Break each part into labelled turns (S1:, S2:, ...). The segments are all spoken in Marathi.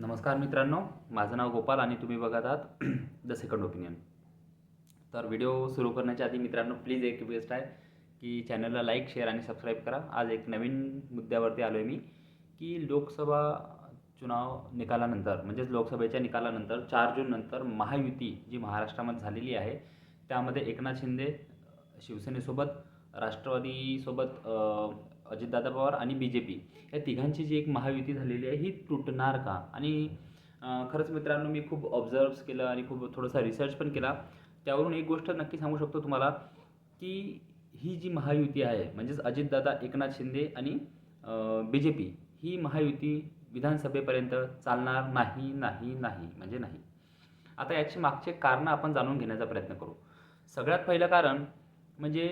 S1: नमस्कार मित्रांनो माझं नाव गोपाल आणि तुम्ही बघत आहात द सेकंड ओपिनियन तर व्हिडिओ सुरू करण्याच्या आधी मित्रांनो प्लीज एक रिक्वेस्ट आहे की चॅनलला लाईक शेअर आणि सबस्क्राईब करा. आज एक नवीन मुद्द्यावरती आलो आहे मी की लोकसभा चुनाव निकालानंतर म्हणजेच लोकसभेच्या निकालानंतर चार जूननंतर महायुती जी महाराष्ट्रामध्ये झालेली आहे त्यामध्ये एकनाथ शिंदे शिवसेनेसोबत राष्ट्रवादीसोबत अजितदादा पवार आणि बी जे पी या तिघांची जी एक महायुती झालेली आहे ही तुटणार का? आणि खरंच मित्रांनो मी खूप ऑब्झर्व्स केलं आणि खूप थोडासा रिसर्च पण केला. त्यावरून एक गोष्ट नक्की सांगू शकतो तुम्हाला की ही जी महायुती आहे म्हणजेच अजितदादा एकनाथ शिंदे आणि बी जे पी ही महायुती विधानसभेपर्यंत चालणार नाही नाही नाही म्हणजे नाही. आता याची मागचे कारणं आपण जाणून घेण्याचा प्रयत्न करू. सगळ्यात पहिलं कारण म्हणजे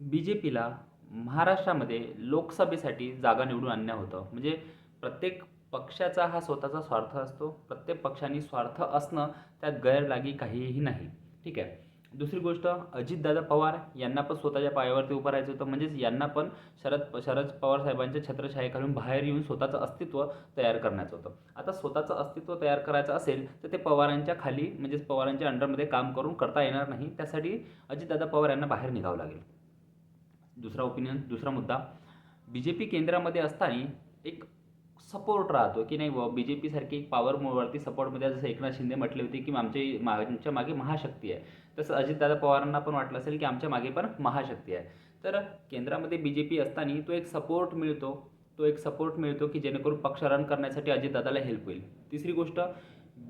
S1: बी जे पीला महाराष्ट्रामध्ये लोकसभेसाठी जागा निवडून आणण्या होतं. म्हणजे प्रत्येक पक्षाचा हा स्वतःचा स्वार्थ असतो. प्रत्येक पक्षाने स्वार्थ असणं त्यात गैरलागी काहीही नाही. ठीक आहे? दुसरी गोष्ट अजितदादा पवार यांना पण स्वतःच्या पायावरती उभं राहायचं होतं. म्हणजेच यांना पण शरद शरद पवार साहेबांच्या छत्रछायेखालून बाहेर येऊन स्वतःचं अस्तित्व तयार करण्याचं होतं. आता स्वतःचं अस्तित्व तयार करायचं असेल तर ते पवारांच्या खाली म्हणजेच पवारांच्या अंडरमध्ये काम करून करता येणार नाही. त्यासाठी अजितदादा पवार यांना बाहेर निघावं लागेल. दुसरा ओपिनियन दुसरा मुद्दा. बी जे पी केंद्रामध्ये असताना एक सपोर्ट राहतो की नाही बी जे पीसारखी एक पॉवरवरती सपोर्टमध्ये जसं एकनाथ शिंदे म्हटले होते की आमचे मा आमच्या मागे महाशक्ती आहे. तसं अजितदादा पवारांना पण वाटलं असेल की आमच्या मागे पण महाशक्ती आहे. तर केंद्रामध्ये बी जे पी असताना तो एक सपोर्ट मिळतो तो एक सपोर्ट मिळतो की जेणेकरून पक्ष रन करण्यासाठी अजितदादाला हेल्प होईल. तिसरी गोष्ट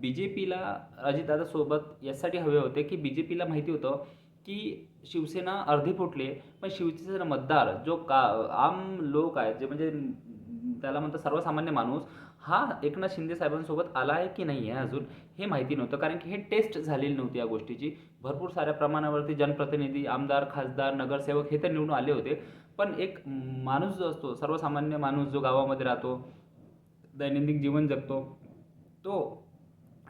S1: बी जे पीला अजितदादासोबत यासाठी हवे होते की बी जे पीला माहिती होतं की शिवसेना अर्धी फुटली पण शिवसेना मतदार जो का आम लोक आहेत जे म्हणजे त्याला म्हणतात सर्वसामान्य माणूस हा एकनाथ शिंदे साहेबांसोबत आला आहे की नाही आहे अजून हे माहिती नव्हतं. कारण की हे टेस्ट झालेली नव्हती या गोष्टीची. भरपूर साऱ्या प्रमाणावरती जनप्रतिनिधी आमदार खासदार नगरसेवक हे तर निवडून आले होते. पण एक माणूस जो असतो सर्वसामान्य माणूस जो गावामध्ये राहतो दैनंदिन जीवन जगतो तो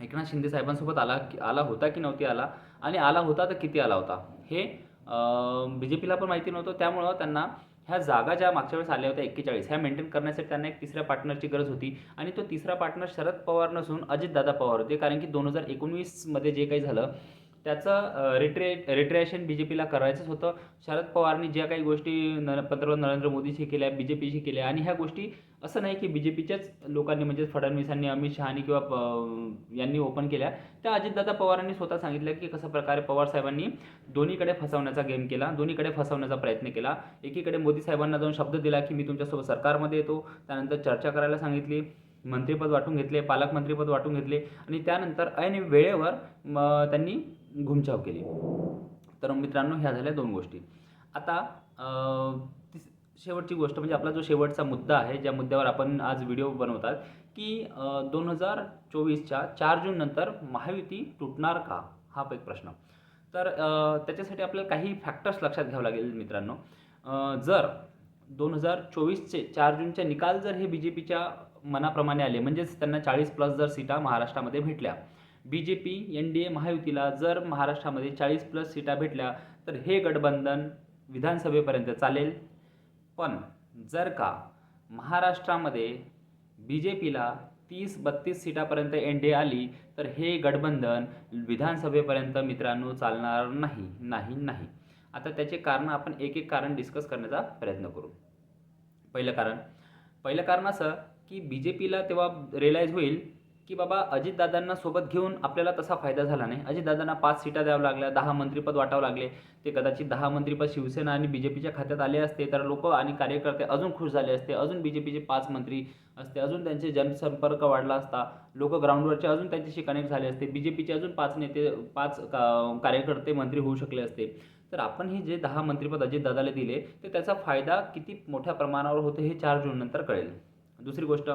S1: एकनाथ शिंदे साहेबांसोबत आला की आला होता की नव्हती आला? आणि आला होता तर किती आला होता? हे बी जे पीला पण माहिती नव्हतं. त्यामुळं त्यांना ह्या जागा ज्या मागच्या वेळेस आल्या होत्या एक्केचाळीस ह्या मेंटेन करण्यासाठी त्यांना एक तिसऱ्या पार्टनरची गरज होती. आणि तो तिसरा पार्टनर शरद पवार नसून अजितदादा पवार होते. कारण की दोन हजार एकोणवीसमध्ये जे काही झालं त्याचं रिट्रे रिट्रेशन बी जे पीला करायचंच होतं. शरद पवारनी ज्या काही गोष्टी न पंतप्रधान नरेंद्र मोदीशी केल्या बी जे पीशी केल्या आणि ह्या गोष्टी असं नाही की बी जे पीच्याच लोकांनी म्हणजे फडणवीसांनी अमित शहानी किंवा प- यांनी ओपन केल्या. त्या अजितदादा पवारांनी स्वतः सांगितलं की कशा प्रकारे पवार साहेबांनी दोन्हीकडे फसवण्याचा गेम केला दोन्हीकडे फसवण्याचा प्रयत्न केला. एकीकडे मोदी साहेबांना जाऊन शब्द दिला की मी तुमच्यासोबत सरकारमध्ये येतो. त्यानंतर चर्चा करायला सांगितली मंत्रिपद वाटून घेतले पालकमंत्रीपद वाटून घेतले. आणि त्यानंतर ऐन वेळेवर त्यांनी घुमचाव केली. तर मित्रांनो ह्या झाल्या दोन गोष्टी. आता तिस- शेवटची गोष्ट म्हणजे आपला जो शेवटचा मुद्दा आहे ज्या मुद्द्यावर आपण आज व्हिडिओ बनवतात की दोन हजार चोवीसच्या चार जूननंतर महायुती तुटणार का? हा एक प्रश्न. तर त्याच्यासाठी आपल्याला काही फॅक्टर्स लक्षात घ्यावं लागेल मित्रांनो. जर दोन हजार चोवीसचे चार जूनचे निकाल जर हे बी जे पीच्या मनाप्रमाणे आले म्हणजेच त्यांना चाळीस प्लस जर सीटा महाराष्ट्रामध्ये भेटल्या B J P N D A महायुतीला जर महाराष्ट्रामध्ये चाळीस प्लस सीटा भेटल्या तर हे गठबंधन विधानसभेपर्यंत चालेल. पण जर का महाराष्ट्रामध्ये बी जे पीला तीस बत्तीस सीटापर्यंत एन डी ए आली तर हे गठबंधन विधानसभेपर्यंत मित्रांनो चालणार नाही नाही नाही. आता त्याचे कारण आपण एक एक कारण डिस्कस करण्याचा प्रयत्न करू. पहिलं कारण पहिलं कारण असं की बी जे पीला तेव्हा रिअलाईज होईल की बाबा अजितदादांना सोबत घेऊन आपल्याला तसा फायदा झाला नाही. अजितदादांना पाच सीटा द्यावं लागल्या दहा मंत्रीपद वाटावं लागले. ते कदाचित दहा मंत्रीपद शिवसेना आणि बी जे पीच्या खात्यात आले असते तर लोक आणि कार्यकर्ते अजून खुश झाले असते. अजून बी जे पीचे पाच मंत्री असते अजून त्यांचे जनसंपर्क वाढला असता. लोक ग्राउंडवरचे अजून त्यांच्याशी कनेक्ट झाले असते. बी जे पीचे अजून पाच नेते पाच का कार्यकर्ते मंत्री होऊ शकले असते. तर आपण हे जे दहा मंत्रीपद अजितदादाला दिले तर त्याचा फायदा किती मोठ्या प्रमाणावर होतो हे चार जूननंतर कळेल. दुसरी गोष्ट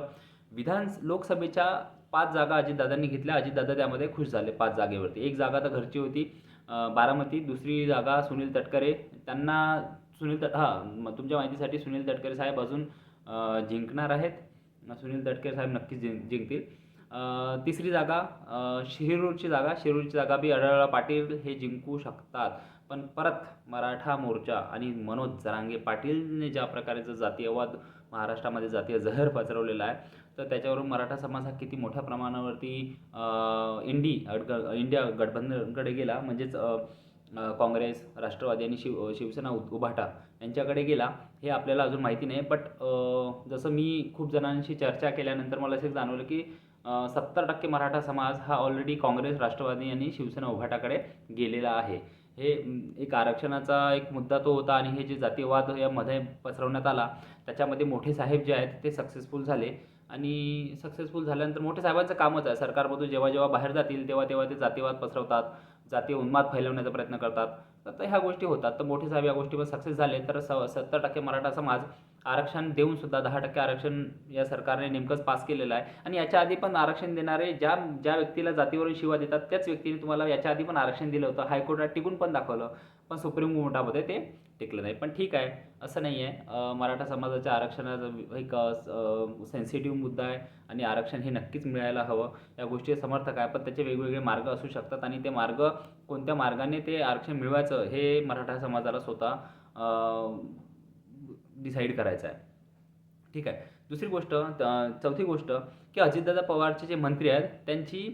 S1: विधान लोकसभेच्या पाच जागा अजितदादांनी घेतल्या. अजितदादा त्यामध्ये खुश झाले पाच जागेवरती. एक जागा तर घरची होती बारामती. दुसरी जागा सुनील तटकरे. त्यांना सुनील तट हां तुमच्या माहितीसाठी सुनील तटकरे साहेब अजून जिंकणार आहेत. सुनील तटकरे साहेब नक्कीच जिंक जिंकतील. तिसरी जागा शिरूरची जागा. शिरूरची जागा बी अडळा पाटील हे जिंकू शकतात. पण परत मराठा मोर्चा आणि मनोज जरांगे पाटीलने ज्या प्रकारे जो जातीयवाद महाराष्ट्रामध्ये जातीय जहर पसरवलेला आहे तर त्याच्यावरून मराठा समाज हा किती मोठ्या प्रमाणावरती इंडी अडग इंडिया गठबंधनकडे गेला. म्हणजेच काँग्रेस राष्ट्रवादी आणि शिव शिवसेना उभाटा यांच्याकडे गेला. हे आपल्याला अजून माहिती नाही. बट जसं मी खूप जणांशी चर्चा केल्यानंतर मला असे जाणवलं की सत्तर टक्के मराठा समाज हा ऑलरेडी काँग्रेस राष्ट्रवादी आणि शिवसेना उभाटाकडे गेलेला आहे. हे एक आरक्षणाचा एक मुद्दा तो होता आणि हे जे जातीयवाद यामध्ये पसरवण्यात आला त्याच्यामध्ये मोठे साहेब जे आहेत ते सक्सेसफुल झाले. आणि सक्सेसफुल झाल्यानंतर मोठे साहेबांचं कामच आहे. सरकारमधून जेव्हा जेव्हा बाहेर जातील तेव्हा तेव्हा ते जातीवाद पसरवतात जातीय उन्माद फैलवण्याचा प्रयत्न करतात. तर ह्या गोष्टी होतात. तर मोठे साहेब या गोष्टीवर सक्सेस झाले तर स सत्तर टक्के मराठा समाज आरक्षण देऊन सुद्धा दहा टक्के आरक्षण या सरकारने नेमकंच पास केलेलं आहे. आणि याच्या आधी पण आरक्षण देणारे ज्या ज्या व्यक्तीला जातीवरून शिवा देतात त्याच व्यक्तीने तुम्हाला याच्या आधी पण आरक्षण दिलं होतं. हायकोर्टात टिकून पण दाखवलं. पण सुप्रीम कोर्टामध्ये ते टिकलं नाही. पण ठीक आहे. असं नाही आहे. मराठा समाजाच्या आरक्षणाचा एक सेन्सिटिव्ह मुद्दा आहे आणि आरक्षण हे नक्कीच मिळायला हवं. या गोष्टी समर्थक आहे. पण त्याचे वेगवेगळे मार्ग असू शकतात आणि ते मार्ग कोणत्या मार्गाने ते आरक्षण मिळवायचं हे मराठा समाजाला स्वतः डिसाईड करायचं आहे. ठीक आहे. दुसरी गोष्ट चौथी गोष्ट की अजितदादा पवारचे जे मंत्री आहेत त्यांची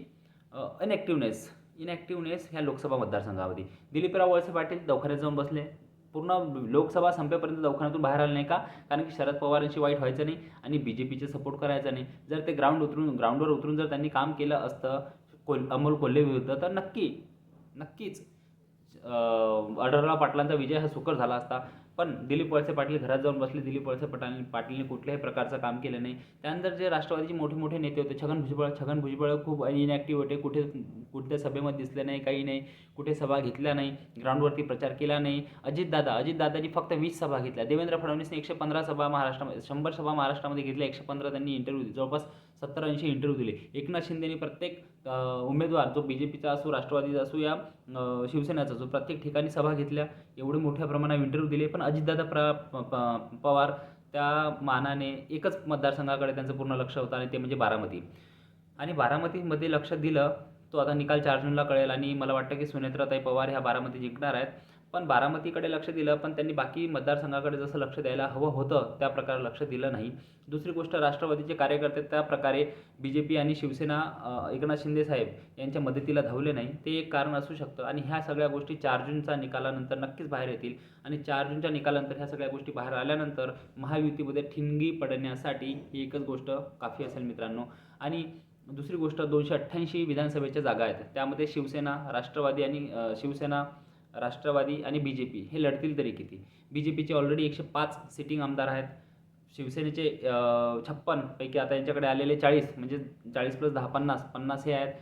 S1: अनॲक्टिवनेस इनॲक्टिवनेस ह्या लोकसभा मतदारसंघामध्ये. दिलीपराव वळसे पाटील दवाखान्यात जाऊन बसले. पूर्ण लोकसभा संपेपर्यंत दवाखान्यातून बाहेर आले नाही का? कारण की शरद पवारांशी वाईट व्हायचं नाही आणि बी जे पीचे सपोर्ट करायचा नाही. जर ते ग्राउंड उतरून ग्राउंडवर उतरून जर त्यांनी काम केलं असतं कोल अमोल कोल्हे विरुद्ध तर नक्की नक्कीच अडरला पाटलांचा विजय हा सुकर झाला असता. पण दिलीप वळसे पाटील घरात जाऊन बसले. दिलीप वळसे पाटील पाटीलने कुठल्याही प्रकारचं काम केलं नाही. त्यानंतर जे राष्ट्रवादीचे मोठे मोठे नेते होते छगन भुजबळ छगन भुजबळ खूप इनॅक्टिव्ह होते. कुठे कुठल्या सभेमध्ये दिसले नाही काही नाही. कुठे सभा घेतल्या नाही. ग्राउंडवरती प्रचार केला नाही. अजितदादा अजितदादांनी फक्त वीस सभा घेतल्या. देवेंद्र फडणवीसने एकशे पंधरा सभा महाराष्ट्रामध्ये शंभर सभा महाराष्ट्रामध्ये घेतल्या. एकशे पंधरा त्यांनी इंटरव्ह्यू दिले. जवळपास सत्तर ऐंशी इंटरव्ह्यू दिले. एकनाथ शिंदेनी प्रत्येक उमेदवार जो बी जे पीचा असो राष्ट्रवादीचा असो या शिवसेनेचा असो प्रत्येक ठिकाणी सभा घेतल्या. एवढे मोठ्या प्रमाणात इंटरव्ह्यू दिले. पण अजितदादा प्र प- पवार त्या मानाने एकच मतदारसंघाकडे त्यांचं पूर्ण लक्ष होतं आणि ते म्हणजे बारामती. आणि बारामतीमध्ये लक्ष दिलं तो आता निकाल चार जूनला कळेल. आणि मला वाटतं की सुनेत्राताई पवार ह्या बारामती जिंकणार आहेत. पण बारामतीकडे लक्ष दिलं पण त्यांनी बाकी मतदारसंघाकडे जसं लक्ष द्यायला हवं होतं त्या प्रकारे लक्ष दिलं नाही. दुसरी गोष्ट राष्ट्रवादीचे कार्यकर्ते त्या प्रकारे बी जे पी आणि शिवसेना एकनाथ शिंदे साहेब यांच्या मदतीला धावले नाही. ते एक कारण असू शकतं. आणि ह्या सगळ्या गोष्टी चार जूनचा निकालानंतर नक्कीच बाहेर येतील. आणि चार जूनच्या निकालानंतर ह्या सगळ्या गोष्टी बाहेर आल्यानंतर महायुतीमध्ये ठिणगी पडण्यासाठी ही एकच गोष्ट काफी असेल मित्रांनो. आणि दुसरी गोष्ट दोनशे अठ्ठ्याऐंशी विधानसभेच्या जागा आहेत. त्यामध्ये शिवसेना राष्ट्रवादी आणि शिवसेना राष्ट्रवादी आणि बी जे पी हे लढतील तरी किती? बी जे पीचे ऑलरेडी एकशे पाच सिटिंग आमदार आहेत. शिवसेनेचे छप्पन पैकी आता यांच्याकडे आलेले चाळीस म्हणजे चाळीस प्लस दहा पन्नास पन्नास हे आहेत.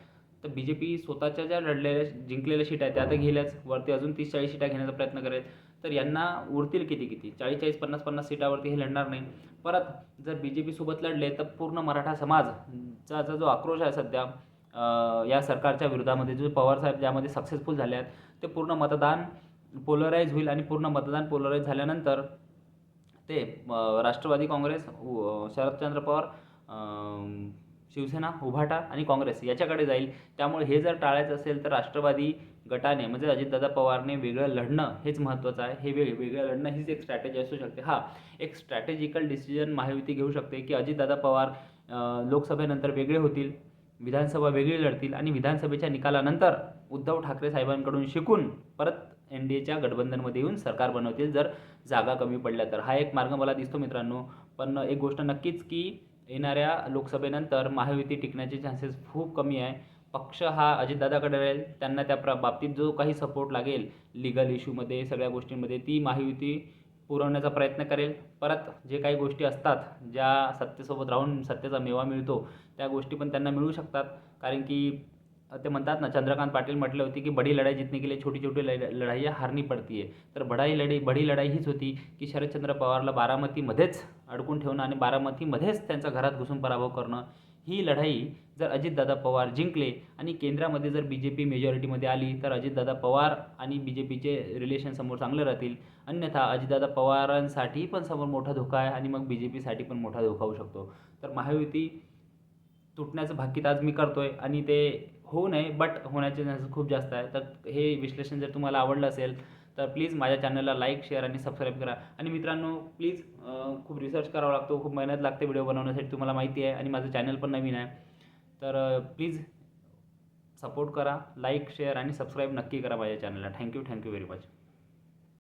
S1: तर बी जे पी स्वतःच्या ज्या लढलेल्या जिंकलेल्या सीट आहेत त्या तर घेल्याच वरती अजून तीस चाळीस सीटा घेण्याचा प्रयत्न करेल. तर यांना उरतील किती किती? चाळीस चाळीस पन्नास पन्नास सीटावरती हे लढणार नाही. परत जर बी जे पीसोबत लढले तर पूर्ण मराठा समाजचा जो आक्रोश आहे सध्या या सरकारच्या विरोधामध्ये जो पवारसाहेब ज्यामध्ये सक्सेसफुल झाले आहेत ते पूर्ण मतदान पोलराईज होईल आणि पूर्ण मतदान पोलराईज झाल्यानंतर ते राष्ट्रवादी काँग्रेस शरदचंद्र पवार शिवसेना उभाटा आणि काँग्रेस याच्याकडे जाईल. त्यामुळे हे जर टाळायचं असेल तर राष्ट्रवादी गटाने म्हणजे अजितदादा पवारने वेगळं लढणं हेच महत्त्वाचं आहे. हे वेग वेगळं लढणं हीच एक स्ट्रॅटेजी असू शकते. हा एक स्ट्रॅटेजिकल डिसिजन महायुती घेऊ शकते की अजितदादा पवार लोकसभेनंतर वेगळे होतील विधानसभा वेगळी लढतील आणि विधानसभेच्या निकालानंतर उद्धव ठाकरे साहेबांकडून शिकून परत एन डी एच्या गठबंधनमध्ये येऊन सरकार बनवतील जर जागा कमी पडल्या तर. हा एक मार्ग मला दिसतो मित्रांनो. पण एक गोष्ट नक्कीच की येणाऱ्या लोकसभेनंतर महायुती टिकण्याचे चान्सेस खूप कमी आहे. पक्ष हा अजितदादाकडे राहील त्यांना त्या प्र बाबतीत जो काही सपोर्ट लागेल लिगल इश्यूमध्ये सगळ्या गोष्टींमध्ये ती महायुती पुरवण्याचा प्रयत्न करेल. परत जे काही गोष्टी असतात ज्या सत्तेसोबत राहून सत्तेचा मेवा मिळतो त्या गोष्टी पण त्यांना मिळू शकतात. कारण की ते म्हणतात ना चंद्रकांत पाटील म्हटले होते की बडी लढाई जितने के लिए छोटी छोटी लढ- लढाई हारणी पडती आहे तर बडाई लढाई बडी लढाई हीच होती की शरदचंद्र पवारला बारामतीमध्येच अडकून ठेवणं आणि बारामतीमध्येच त्यांचा घरात घुसून पराभव करणं ही लढाई जर अजितदादा पवार जिंकले आणि केंद्रामध्ये जर बी जे पी मेजॉरिटीमध्ये आली तर अजितदादा पवार आणि बी जे पीचे रिलेशन समोर चांगले राहतील. अन्यथा अजितदादा पवारांसाठी पण समोर मोठा धोका आहे आणि मग बी जे पीसाठी पण मोठा धोका होऊ शकतो. तर महायुती तुटण्याचं भाकीत आज मी करतो आहे आणि ते होऊ नये बट होण्याचे चान्सेस खूप जास्त आहे तर हे विश्लेषण जर तुम्हाला आवडलं असेल तर प्लीज माझ्या चॅनलला लाईक शेअर आणि सबस्क्राईब करा. आणि मित्रांनो प्लीज खूप रिसर्च करावा लागतो खूप मेहनत लागते व्हिडिओ बनवण्यासाठी तुम्हाला माहिती आहे. आणि माझं चॅनल पण नवीन आहे. तर प्लीज सपोर्ट करा लाईक शेअर आणि सबस्क्राईब नक्की करा माझ्या चॅनलला थँक्यू थँक्यू व्हेरी मच